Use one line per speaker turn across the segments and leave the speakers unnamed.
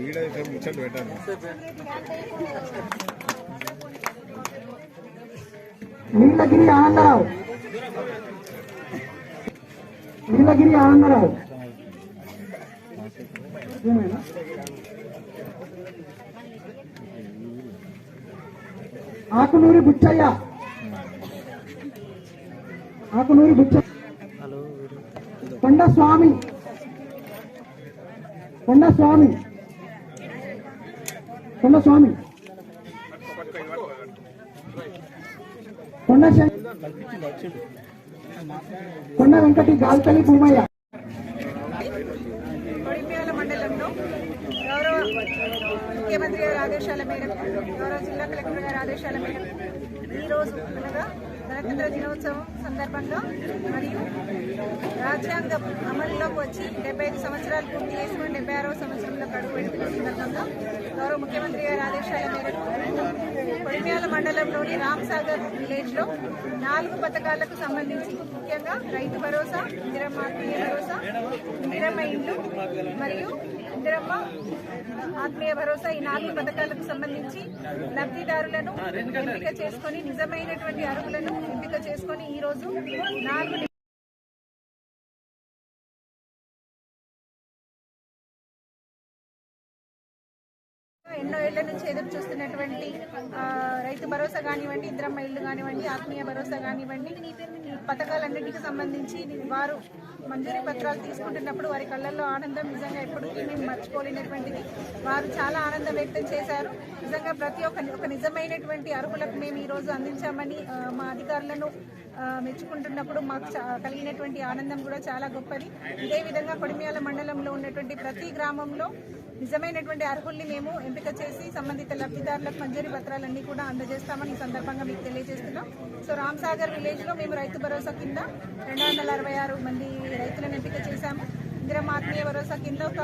ఈడైతే ముచ్చట్లు పెట్టాను
నీలగిరి ఆనందరావు నీలగిరి ఆనందరావు ఏమైనా ఆకునూరి బుచ్చయ్య ఆకునూరి బుచ్చ కొండ స్వామి కొండ స్వామి కొండ స్వామి కొండ శం- కొండ వెంకటి గాల్తలి భూమయ్య.
ముఖ్యమంత్రి గారి ఆదేశాల మేరకు గౌరవ జిల్లా కలెక్టర్ గారి ఆదేశాల మేరకు ఈరోజు అనగా గణతంత్ర దినోత్సవం సందర్భంగా మరియు రాజ్యాంగం అమలులోకి వచ్చి డెబ్బై ఐదు సంవత్సరాలు పూర్తి చేసుకుని డెబ్బై ఆరవ సంవత్సరంలో అడుగు పెడుతున్న సందర్భంగా గౌరవ ముఖ్యమంత్రి గారి ఆదేశాల మేరకు కొడిమ్యాల మండలంలోని రామ్సాగర్ విలేజ్లో నాలుగు పథకాలకు సంబంధించి ముఖ్యంగా రైతు భరోసా ఇందిరమ్మ ఆత్మీయ భరోసా ఇందిరమ్మ ఇల్లు మరియు ఇందిరమ్మ ఆత్మీయ భరోసా ఈ నాలుగు పథకాలకు సంబంధించి లబ్ధిదారులను ఎంపిక చేసుకొని నిజమైనటువంటి అరువులను ఎంపిక చేసుకొని ఈ రోజు నాలుగు ఎన్నో ఏళ్ళ నుంచి ఎదురు చూస్తున్నటువంటి రైతు భరోసా కానివ్వండి ఇద్దరమ్మ ఇల్లు కానివ్వండి ఆత్మీయ భరోసా కానివ్వండి పథకాలన్నింటికి సంబంధించి వారు మంజూరీ పత్రాలు తీసుకుంటున్నప్పుడు వారి కళ్ళల్లో ఆనందం నిజంగా ఎప్పటికీ మేము మర్చిపోలేనటువంటిది. వారు చాలా ఆనందం వ్యక్తం చేశారు. నిజంగా ప్రతి ఒక్క ఒక నిజమైనటువంటి అర్హులకు మేము ఈరోజు అందించామని మా అధికారులను మెచ్చుకుంటున్నప్పుడు మాకు కలిగినటువంటి ఆనందం కూడా చాలా గొప్పది. ఇదేవిధంగా కొడిమియాల మండలంలో ఉన్నటువంటి ప్రతి గ్రామంలో నిజమైనటువంటి అర్హుల్ని మేము ఎంపిక చేసి సంబంధిత లబ్ధిదారులకు మంజూరీ పత్రాలన్నీ కూడా అందజేస్తామని ఈ సందర్భంగా మీకు తెలియజేస్తున్నాం. సో రామ్సాగర్ విలేజ్లో మేము రైతు భరోసా కింద రెండు వందల అరవై ఆరు మంది రైతులను ఎంపిక చేశాము. ఇందిరమ్మ ఆత్మీయ భరోసా కింద ఒక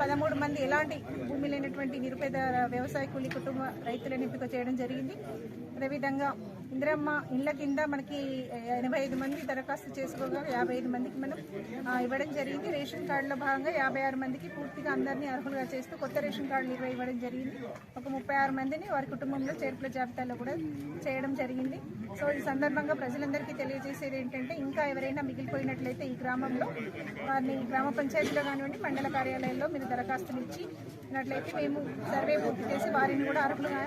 పదమూడు మంది ఎలాంటి భూమి లేనటువంటి నిరుపేద వ్యవసాయ కూలి కుటుంబ రైతులను ఎంపిక చేయడం జరిగింది. అదేవిధంగా ఇందిరమ్మ ఇళ్ళ కింద మనకి ఎనభై ఐదు మంది దరఖాస్తు చేసుకోగా యాభై ఐదు మందికి మనం ఇవ్వడం జరిగింది. రేషన్ కార్డులో భాగంగా యాభై ఆరు మందికి పూర్తిగా అందరినీ అర్హులుగా చేస్తూ కొత్త రేషన్ కార్డులు ఇరవై ఇవ్వడం జరిగింది. ఒక ముప్పై ఆరు మందిని వారి కుటుంబంలో చేర్పుల జాబితాలో కూడా చేయడం జరిగింది. సో ఈ సందర్భంగా ప్రజలందరికీ తెలియజేసేది ఏంటంటే ఇంకా ఎవరైనా మిగిలిపోయినట్లయితే ఈ గ్రామంలో వారిని గ్రామ పంచాయతీలో కానివ్వండి మండల కార్యాలయంలో మీరు దరఖాస్తులు ఇచ్చి ఉన్నట్లయితే మేము సర్వే పూర్తి చేసి వారిని కూడా అర్హులుగా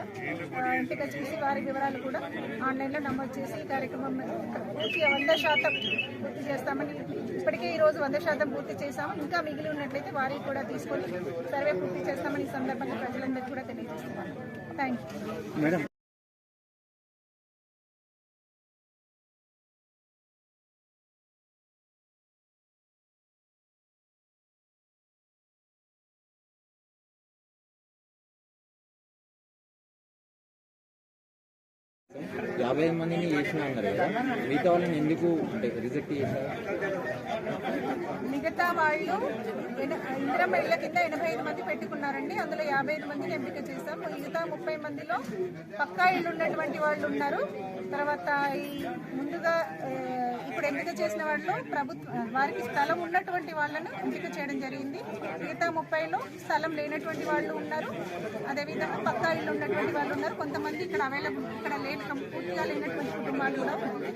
ఎంపిక చేసి వారి వివరాలు కూడా ఆన్లైన్లో నమోదు చేసి ఈ కార్యక్రమం పూర్తిగా వంద శాతం పూర్తి చేస్తామని ఇప్పటికే ఈరోజు వంద శాతం పూర్తి చేశాము. ఇంకా మిగిలి ఉన్నట్లయితే వారికి కూడా తీసుకొని సర్వే పూర్తి చేస్తామని ఈ సందర్భంగా ప్రజలందరికీ కూడా తెలియజేస్తున్నాను. థ్యాంక్ యూ
యాభై మందిని చేసిన అన్నారు కదా. మిగతా వాళ్ళని ఎందుకు అంటే రిజెక్ట్ చేశారు?
మిగతా వాళ్ళు ఎన- ఇందిరమ్మ ఇళ్ళ కింద ఎనభై ఐదు మంది పెట్టుకున్నారండి. అందులో యాభై ఐదు మందిని ఎంపిక చేశాం. మిగతా ముప్పై మందిలో పక్కా ఇళ్ళు ఉన్నటువంటి వాళ్ళు ఉన్నారు. తర్వాత ఈ ముందుగా ఇప్పుడు ఎంపిక చేసిన వాళ్ళు ప్రభుత్వ వారికి స్థలం ఉన్నటువంటి వాళ్ళను ఎంపిక చేయడం జరిగింది. మిగతా ముప్పైలో స్థలం లేనటువంటి వాళ్ళు ఉన్నారు. అదేవిధంగా పక్కా ఇళ్ళు ఉన్నటువంటి వాళ్ళు ఉన్నారు. కొంతమంది ఇక్కడ అవైలబుల్ ఇక్కడ లేని పూర్తిగా లేనటువంటి కుటుంబాలు కూడా ఉన్నాయి